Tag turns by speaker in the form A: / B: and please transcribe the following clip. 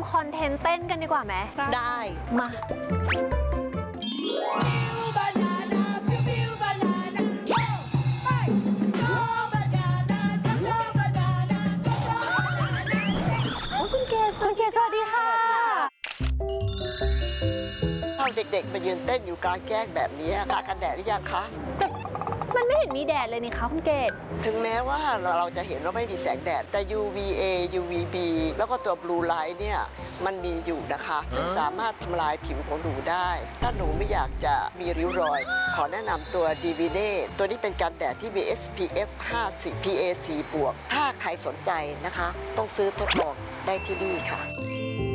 A: ำคอนเทนต์เต้นกันดีกว่าไหม
B: ได้
A: มา
C: banana, pew pew banana, go, hey, go banana, go go banana, go go banana.
A: คุณเกศคุณเกศสวัสดีค่ะ
B: เอาเด็กๆมายืนเต้นอยู่กลางแจ้งแบบนี้ทากันแดดหรือยังคะ
A: แต่มั นไม่เห็นมีแดดเลยนี่คะคุณเกศ
B: ถึงแม้ว่าเราจะเห็นว่าไม่มีแสงแดด แต่ UVA UVB แล้วก็ตัว Blue Light เนี่ยมันมีอยู่นะคะ ซึ่งสามารถทำลายผิวของหนูได้ ถ้าหนูไม่อยากจะมีริ้วรอย ขอแนะนำตัว d v n a ตัวนี้เป็นกันแดดที่มี SPF 50 PA 4บวก ถ้าใครสนใจนะคะ ต้องซื้อทดลองได้ที่นี่ค่ะ